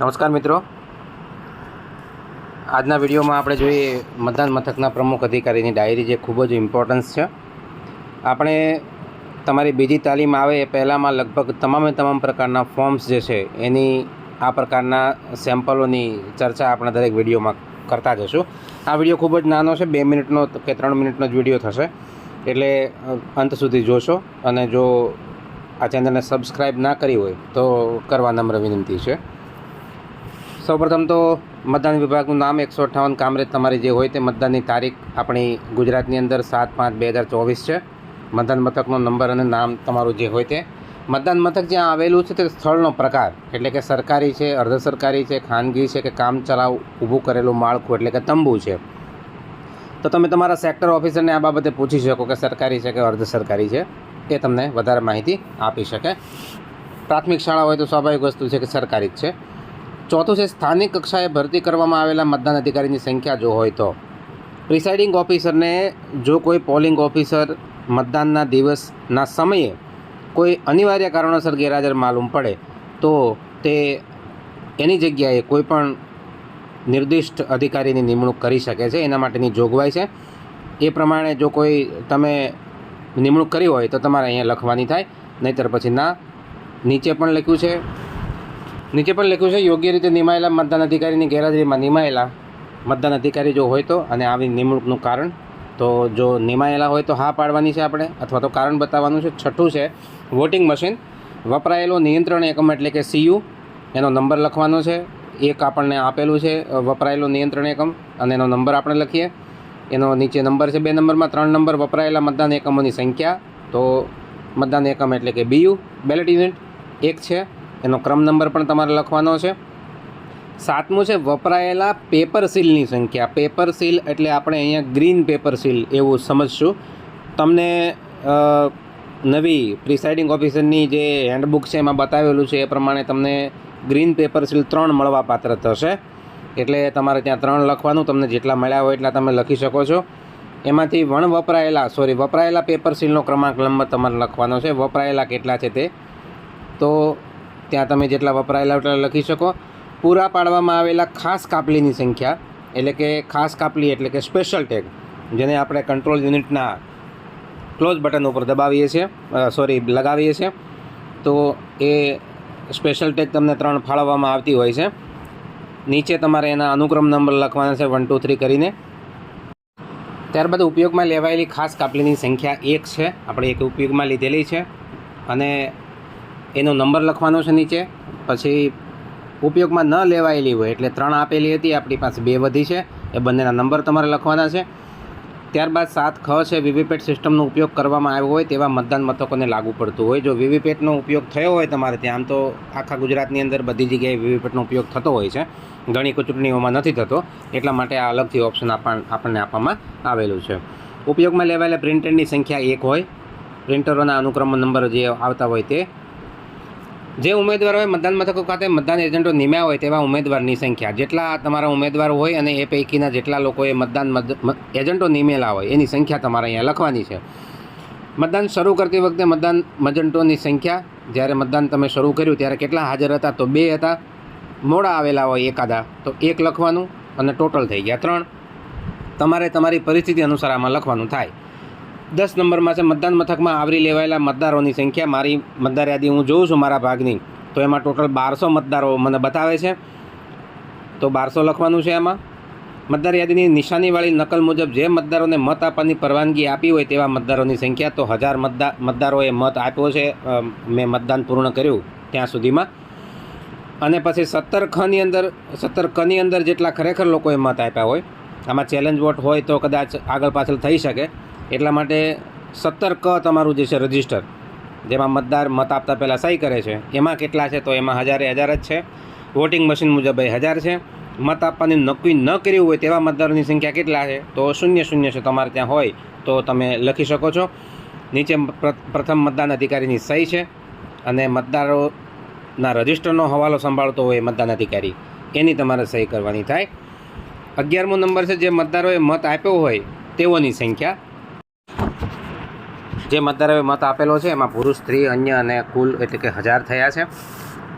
નમસ્કાર મિત્રો. આજના વિડીયોમાં આપણે જોઈએ મતદાન મથકના પ્રમુખ અધિકારીની ડાયરી જે ખૂબ જ ઇમ્પોર્ટન્સ છે. આપણે તમારી બીજી તાલીમ આવે એ પહેલાંમાં લગભગ તમામે તમામ પ્રકારના ફોર્મ્સ જે છે એની આ પ્રકારના સેમ્પલોની ચર્ચા આપણે દરેક વિડીયોમાં કરતા જશું. આ વીડિયો ખૂબ જ નાનો છે, બે મિનિટનો કે ત્રણ મિનિટનો જ વીડિયો થશે. એટલે અંત સુધી જોશો અને જો આ ચેનલને સબસ્ક્રાઈબ ના કરી હોય તો કરવા નમ્ર વિનંતી છે. સૌપ્રથમ તો મતદાન વિભાગનું નામ એકસો અઠ્ઠાવન કામરેજ તમારી જે હોય તે મતદાનની તારીખ આપણી ગુજરાતની અંદર સાત પાંચ બે હજાર ચોવીસ છે. મતદાન મથકનો નંબર અને નામ તમારું જે હોય તે. મતદાન મથક જ્યાં આવેલું છે તે સ્થળનો પ્રકાર, એટલે કે સરકારી છે અર્ધ સરકારી છે, ખાનગી છે કે કામ ચલાવ ઊભું કરેલું માળખું, એટલે કે તંબુ છે. તો તમે તમારા સેક્ટર ઓફિસરને આ બાબતે પૂછી શકો કે સરકારી છે કે અર્ધ સરકારી છે. એ તમને વધારે માહિતી આપી શકે. પ્રાથમિક શાળા હોય તો સ્વાભાવિક વસ્તુ છે કે સરકારી જ છે. ચોથું છે, સ્થાનિક કક્ષાએ ભરતી કરવામાં આવેલા મતદાન અધિકારીની સંખ્યા જો હોય તો. પ્રિસાઇડિંગ ઓફિસરને જો કોઈ પોલિંગ ઓફિસર મતદાનના દિવસના સમયે કોઈ અનિવાર્ય કારણોસર ગેરહાજર માલુમ પડે, તો તે એની જગ્યાએ કોઈ પણ નિર્દિષ્ટ અધિકારીની નિમણૂક કરી શકે છે, એના માટેની જોગવાઈ છે. એ પ્રમાણે જો કોઈ તમે નિમણૂક કરી હોય તો તમારે અહીંયા લખવાની થાય, નહીંતર પછી ના નીચે પણ લખ્યું છે. નીચે પણ લખ્યું છે, યોગ્ય રીતે નિમાયેલા મતદાન અધિકારીની ગેરહાજરીમાં નિમાયેલા મતદાન અધિકારી જો હોય તો અને આવી નિમણૂકનું કારણ. તો જો નિમાયેલા હોય તો હા પાડવાની છે આપણે, અથવા તો કારણ બતાવવાનું છે. છઠ્ઠું છે, વોટિંગ મશીન, વપરાયેલો નિયંત્રણ એકમ એટલે કે સીયુ એનો નંબર લખવાનો છે. એક આપણને આપેલું છે, વપરાયેલો નિયંત્રણ એકમ, અને એનો નંબર આપણે લખીએ. એનો નીચે નંબર છે, બે નંબરમાં ત્રણ નંબર, વપરાયેલા મતદાન એકમોની સંખ્યા, તો મતદાન એકમ એટલે કે બીયુ બેલેટ યુનિટ એક છે એનો ક્રમ નંબર પણ તમારે લખવાનો છે. સાતમું છે, વપરાયેલા પેપર સીલની સંખ્યા. પેપર સીલ એટલે આપણે અહીંયા ગ્રીન પેપર સીલ એવું સમજશું. તમને નવી પ્રિસાઇડિંગ ઓફિસરની જે હેન્ડબુક છે એમાં બતાવેલું છે, એ પ્રમાણે તમને ગ્રીન પેપર સીલ ત્રણ મળવા પાત્ર થશે. એટલે તમારે ત્યાં ત્રણ લખવાનું, તમને જેટલા મળ્યા હોય એટલા તમે લખી શકો છો. એમાંથી વણ વપરાયેલા સોરી વપરાયેલા પેપર સીલનો ક્રમાંક નંબર તમારે લખવાનો છે. વપરાયેલા કેટલા છે તે? તો ત્યાં તમે જેટલા વપરાયેલા એટલા લખી શકો. પૂરા પાડવામાં આવેલા ખાસ કાપલીની સંખ્યા, એટલે કે ખાસ કાપલી એટલે કે સ્પેશિયલ ટેગ જેને આપણે કંટ્રોલ યુનિટના ક્લોઝ બટન ઉપર દબાવીએ છીએ સોરી લગાવીએ છીએ. તો એ સ્પેશિયલ ટેગ તમને ત્રણ ફાળવવામાં આવતી હોય છે. નીચે તમારે એના અનુક્રમ નંબર લખવાના છે વન ટુ થ્રી કરીને. ત્યારબાદ ઉપયોગમાં લેવાયેલી ખાસ કાપલીની સંખ્યા એક છે. આપણે એક ઉપયોગમાં લીધેલી છે. અને એનો નંબર લખવાનો છે નીચે. પછી ઉપયોગમાં ન લેવાયેલી હોય એટલે ત્રણ આપેલી હતી, આપણી પાસે બે વધી છે. એ બંનેના નંબર તમારે લખવાના છે. ત્યારબાદ સાત ખ છે, વીવીપેટ સિસ્ટમનો ઉપયોગ કરવામાં આવ્યો હોય તેવા મતદાન મથકોને લાગુ પડતું હોય. જો વીવીપેટનો ઉપયોગ થયો હોય તમારે ત્યાં, આમ તો આખા ગુજરાતની અંદર બધી જગ્યાએ વીવીપેટનો ઉપયોગ થતો હોય છે. ઘણી ચૂંટણીઓમાં નથી થતો. એટલા માટે આ અલગથી ઓપ્શન આપણને આપવામાં આવેલું છે. ઉપયોગમાં લેવાયેલા પ્રિન્ટરની સંખ્યા એક હોય. પ્રિન્ટરોના અનુક્રમ નંબર જે આવતા હોય તે જે ઉમેદવારોએ મતદાન મથકો ખાતે મતદાન એજન્ટો નિમ્યા હોય તેવા ઉમેદવારની સંખ્યા. જેટલા તમારા ઉમેદવાર હોય અને એ પૈકીના જેટલા લોકોએ મતદાન એજન્ટો નિમેલા હોય, એની સંખ્યા તમારે અહીંયા લખવાની છે. મતદાન શરૂ કરતી વખતે મતદાન મજન્ટોની સંખ્યા, જ્યારે મતદાન તમે શરૂ કર્યું ત્યારે કેટલા હાજર હતા? તો બે હતા. મોડા આવેલા હોય એકાદા, તો એક લખવાનું અને ટોટલ થઈ ગયા ત્રણ. તમારે તમારી પરિસ્થિતિ અનુસાર આમાં લખવાનું થાય. દસ નંબરમાં છે, મતદાન મથકમાં આવરી લેવાયેલા મતદારોની સંખ્યા. મારી મતદાર યાદી હું જોઉં છું મારા ભાગની. તો એમાં ટોટલ બારસો મતદારો મને બતાવે છે. તો બારસો લખવાનું છે એમાં મતદાર યાદીની નિશાનીવાળી નકલ મુજબ જે મતદારોને મત આપવાની પરવાનગી આપી હોય તેવા મતદારોની સંખ્યા, તો હજાર મતદાર મતદારોએ મત આપ્યો છે. મેં મતદાન પૂર્ણ કર્યું ત્યાં સુધીમાં. અને પછી સત્તર ખની અંદર, સત્તર કની અંદર જેટલા ખરેખર લોકોએ મત આપ્યા હોય, આમાં ચેલેન્જ વોટ હોય તો કદાચ આગળ પાછળ થઈ શકે. એટલા માટે સત્તર ક તમારું જે છે રજિસ્ટર, જેમાં મતદાર મત આપતા પહેલાં સહી કરે છે. એમાં કેટલા છે તો એમાં હજારે હજાર જ છે. વોટિંગ મશીન મુજબ એ હજાર છે. મત આપવાની નક્કી ન કર્યું હોય તેવા મતદારોની સંખ્યા કેટલા છે તો શૂન્ય શૂન્ય છે તમારે ત્યાં હોય તો તમે લખી શકો છો. નીચે પ્ર- પ્રથમ મતદાન અધિકારીની સહી છે અને મતદારોના રજિસ્ટરનો હવાલો સંભાળતો હોય મતદાન અધિકારી. એની તમારે સહી કરવાની થાય. અગિયારમો નંબર છે જે મતદારોએ મત આપ્યો હોય તેઓની સંખ્યા જે મતદારોએ મત આપેલો છે, એમાં પુરુષ, સ્ત્રી, અન્ય અને કુલ એટલે કે હજાર થયા છે.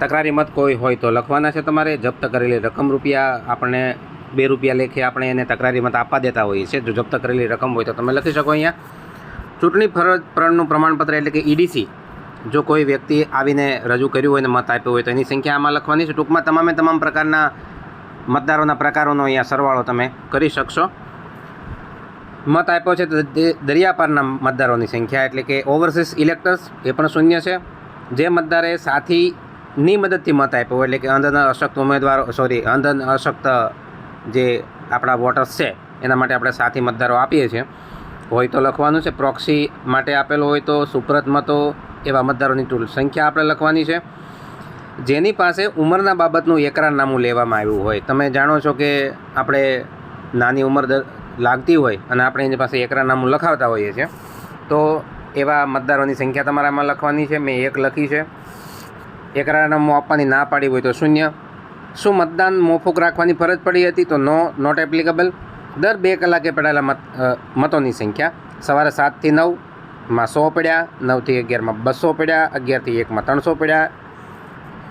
તકરારી મત કોઈ હોય તો લખવાના છે તમારે. જપ્ત કરેલી રકમ રૂપિયા આપણને બે રૂપિયા લેખે આપણે એને તકરારી મત આપવા દેતા હોઈએ છીએ. જો જપ્ત કરેલી રકમ હોય તો તમે લખી શકો અહીંયા. ચૂંટણી ફરજ પ્રણનું પ્રમાણપત્ર એટલે કે ઈડીસી જો કોઈ વ્યક્તિ આવીને રજૂ કર્યું હોય ને મત આપ્યો હોય તો એની સંખ્યા આમાં લખવાની છે. ટૂંકમાં તમામે તમામ પ્રકારના મતદારોના પ્રકારોનો અહીંયા સરવાળો તમે કરી શકશો. મત આપ્યો છે દરિયાપારના મતદારોની સંખ્યા, એટલે કે ઓવરસીઝ ઇલેક્ટર્સ એ પણ શૂન્ય છે. જે મતદારે સાથીની મદદથી મત આપ્યો એટલે કે અંધ અશક્ત ઉમેદવારો સોરી અંધ અશક્ત જે આપણા વોટર્સ છે, એના માટે આપણે સાથી મતદારો આપીએ છીએ. હોય તો લખવાનું છે પ્રોક્સી માટે આપેલો હોય તો સુપ્રત મતો એવા મતદારોની ટૂલ સંખ્યા આપણે લખવાની છે. જેની પાસે ઉંમરના બાબતનું એકરારનામું લેવામાં આવ્યું હોય, તમે જાણો છો કે આપણે નાની ઉંમર લાગતી હોય અને આપણે એની પાસે એકરાનામું લખાવતા હોઈએ છીએ, તો એવા મતદારોની સંખ્યા તમારામાં લખવાની છે, મેં એક લખી છે. એકરાનામું આપવાની ના પાડી હોય તો શૂન્ય. શું મતદાન મોફુક રાખવાની ફરજ પડી હતી? તો નો નોટ એપ્લિકેબલ દર બે કલાકે પડેલા મત મતોની સંખ્યા સવારે સાતથી નવમાં સો પડ્યા, નવથી અગિયારમાં બસો પડ્યા, અગિયારથી એકમાં ત્રણસો પડ્યા,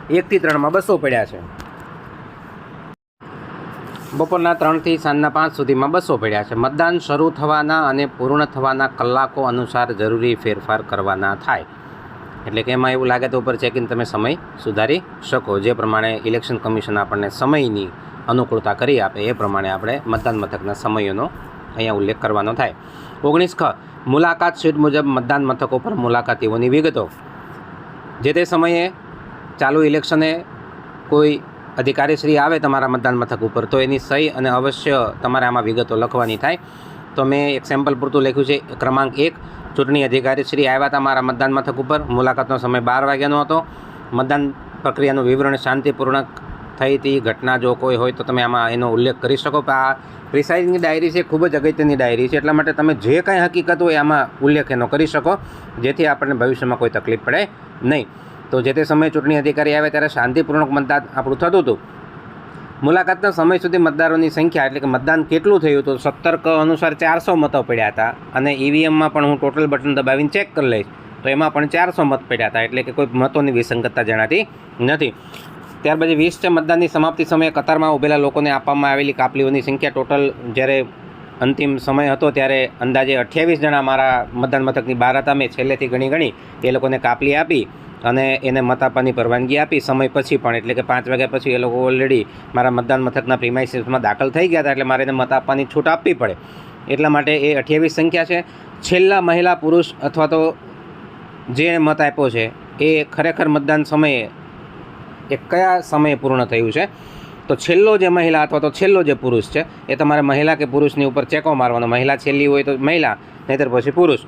એકથી ત્રણમાં બસો પડ્યા છે. બપોરના ત્રણથી સાંજના પાંચ સુધીમાં બસો પડ્યા છે. મતદાન શરૂ થવાના અને પૂર્ણ થવાના કલાકો અનુસાર જરૂરી ફેરફાર કરવાના થાય. એટલે કે એમાં એવું લાગે તો ઉપર ચેકિંગ તમે સમય સુધારી શકો. જે પ્રમાણે ઇલેક્શન કમિશન આપણને સમયની અનુકૂળતા કરી આપે, એ પ્રમાણે આપણે મતદાન મથકના સમયોનો અહીંયા ઉલ્લેખ કરવાનો થાય. ઓગણીસ ખ, મુલાકાત સીટ મુજબ મતદાન મથકો પર મુલાકાતીઓની વિગતો. જે તે સમયે ચાલુ ઇલેક્શને કોઈ અધિકારીશ્રી આવે તમારા મતદાન મથક ઉપર, તો એની સહી અને અવશ્ય તમારે આમાં વિગતો લખવાની થાય. તો મેં એક સેમ્પલ પૂરતું લખ્યું છે, ક્રમાંક એક, ચૂંટણી અધિકારીશ્રી આવ્યા હતા મારા મતદાન મથક ઉપર. મુલાકાતનો સમય બાર વાગ્યાનો હતો. મતદાન પ્રક્રિયાનું વિવરણ શાંતિપૂર્ણક થઈ હતી. ઘટના જો કોઈ હોય તો તમે આમાં એનો ઉલ્લેખ કરી શકો. પણ આ પ્રિસાઇડિંગની ડાયરી છે, ખૂબ જ અગત્યની ડાયરી છે, એટલા માટે તમે જે કાંઈ હકીકત હોય આમાં ઉલ્લેખ એનો કરી શકો, જેથી આપણને ભવિષ્યમાં કોઈ તકલીફ પડે નહીં. તો જે તે સમયે ચૂંટણી અધિકારી આવે ત્યારે શાંતિપૂર્વક મતદાન આપણું થતું હતું. મુલાકાતના સમય સુધી મતદારોની સંખ્યા એટલે કે મતદાન કેટલું થયું તો સત્તર અનુસાર ચારસો મતો પડ્યા હતા અને ઈવીએમમાં પણ હું ટોટલ બટન દબાવીને ચેક કરી લઈશ. તો એમાં પણ ચારસો મત પડ્યા હતા એટલે કે કોઈ મતોની વિસંગતતા જણાતી નથી. ત્યાર પછી વીસ છે મતદાનની સમાપ્તિ સમયે કતારમાં ઊભેલા લોકોને આપવામાં આવેલી કાપલીઓની સંખ્યા ટોટલ જ્યારે અંતિમ સમય હતો ત્યારે અંદાજે અઠ્યાવીસ જણા મારા મતદાન મથકની બહાર હતા. મેં છેલ્લેથી ગણી ગણી એ લોકોને કાપલી આપી. અને એને મત આપવાની પરવાનગી આપી. સમય પછી પણ, એટલે કે પાંચ વાગ્યા પછી એ લોકો ઓલરેડી મારા મતદાન મથકના પ્રિમાઇસીસમાં દાખલ થઈ ગયા હતા, એટલે મારે એને મત આપવાની છૂટ આપવી પડે. એટલા માટે એ અઠ્યાવીસ સંખ્યા છે. છેલ્લા મહિલા પુરુષ અથવા તો જે મત આપ્યો છે, એ ખરેખર મતદાન સમયે, એ કયા સમયે પૂર્ણ થયું છે? તો છેલ્લો જે મહિલા અથવા તો છેલ્લો જે પુરુષ છે, એ તમારે મહિલા કે પુરુષની ઉપર ચેકો મારવાનો. મહિલા છેલ્લી હોય તો મહિલા, નહીંતર પછી પુરુષ.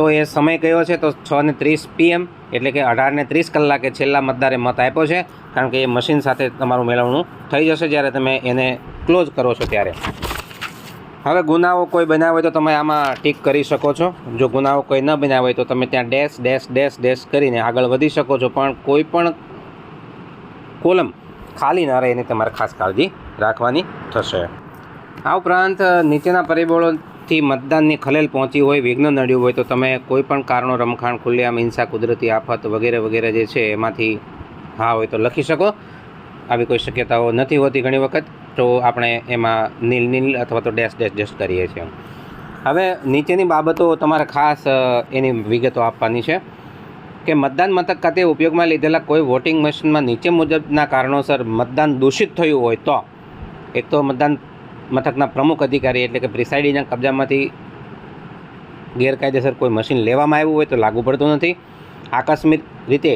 તો એ સમય કયો છે? તો છ ને ત્રીસ પીએમ એટલે કે અઢાર ને ત્રીસ કલાકે છેલ્લા મતદારે મત આપ્યો છે. કારણ કે એ મશીન સાથે તમારું મેળવણું થઈ જશે જ્યારે તમે એને ક્લોઝ કરો છો ત્યારે. હવે ગુનાઓ કોઈ બનાવ્યો હોય તો તમે આમાં ટીક કરી શકો છો. જો ગુનાઓ કોઈ ન બનાવ્યો હોય તો તમે ત્યાં ડેશ ડેશ ડેશ ડેશ કરીને આગળ વધી શકો છો. પણ કોઈ પણ કોલમ ખાલી ન રહે એની તમારે ખાસ કાળજી રાખવાની થશે. આ ઉપરાંત નીચેના પરિબળોથી મતદાનની ખલેલ પહોંચી હોય, વિઘ્ન નડ્યું હોય, તો તમે કોઈ પણ કારણો, રમખાણ, ખુલ્લેઆમ, હિંસા, કુદરતી આફત વગેરે વગેરે જે છે, એમાંથી હા હોય તો લખી શકો. આવી કોઈ શક્યતાઓ નથી હોતી ઘણી વખત, તો આપણે એમાં નીલ નીલ અથવા તો ડેશ ડેશ ડેશ કરીએ છીએ. હવે નીચેની બાબતો તમારે ખાસ એની વિગતો આપવાની છે કે મતદાન મથક ખાતે ઉપયોગમાં લીધેલા કોઈ વોટિંગ મશીનમાં નીચે મુજબના કારણોસર મતદાન દૂષિત થયું હોય તો, એક તો મતદાન મથકના પ્રમુખ અધિકારી એટલે કે પ્રિસાઇડિંગના કબજામાંથી ગેરકાયદેસર કોઈ મશીન લેવામાં આવ્યું હોય તો લાગુ પડતું નથી. આકસ્મિક રીતે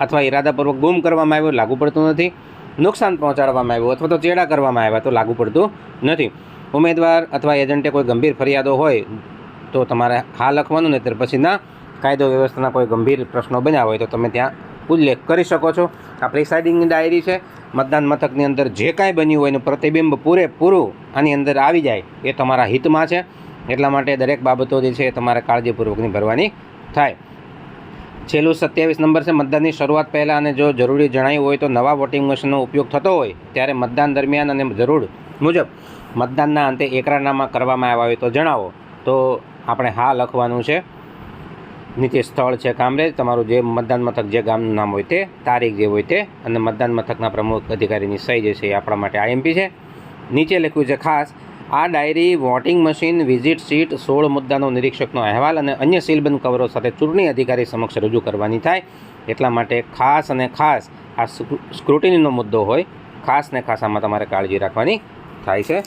અથવા ઇરાદાપૂર્વક ગુમ કરવામાં આવ્યું લાગુ પડતું નથી. નુકસાન પહોંચાડવામાં આવ્યું અથવા તો ચેડા કરવામાં આવ્યા તો લાગુ પડતું નથી. ઉમેદવાર અથવા એજન્ટે કોઈ ગંભીર ફરિયાદો હોય તો તમારે હા લખવાનું નહીં પછી ના કાયદો વ્યવસ્થાના કોઈ ગંભીર પ્રશ્નો બન્યા હોય તો તમે ત્યાં ઉલ્લેખ કરી શકો છો. આ પ્રિસાઇડિંગની ડાયરી છે. મતદાન મથકની અંદર જે કાંઈ બન્યું હોય એનું પ્રતિબિંબ પૂરેપૂરું આની અંદર આવી જાય એ તમારા હિતમાં છે. એટલા માટે દરેક બાબતો જે છે એ તમારે કાળજીપૂર્વકની ભરવાની થાય. છેલ્લું સત્યાવીસ નંબર છે. મતદાનની શરૂઆત પહેલાં અને જો જરૂરી જણાયું હોય તો નવા વોટિંગ મશીનનો ઉપયોગ થતો હોય ત્યારે મતદાન દરમિયાન અને જરૂર મુજબ મતદાનના અંતે એકરારનામા કરવામાં આવ્યા હોય તો જણાવો. તો આપણે હા લખવાનું છે. નીચે સ્થળ છે કામરેજ. તમારું જે મતદાન મથક જે ગામનું નામ હોય તે તારીખ જે હોય તે અને મતદાન મથકના પ્રમુખ અધિકારીની સહી જે છે એ આપણા માટે આઈએમપી છે. નીચે લખ્યું છે ખાસ, આ diary voting machine, visit sheet સોળ મુદ્દાનો નિરીક્ષકનો અહેવાલ અને અન્ય સીલબંધ કવરો સાથે ચૂંટણી અધિકારી સમક્ષ રજૂ કરવાની થાય. એટલા માટે ખાસ અને ખાસ આ સ્ક્રુટિનીનો મુદ્દો હોય. ખાસ ને ખાસ આમાં તમારે કાળજી રાખવાની થાય છે.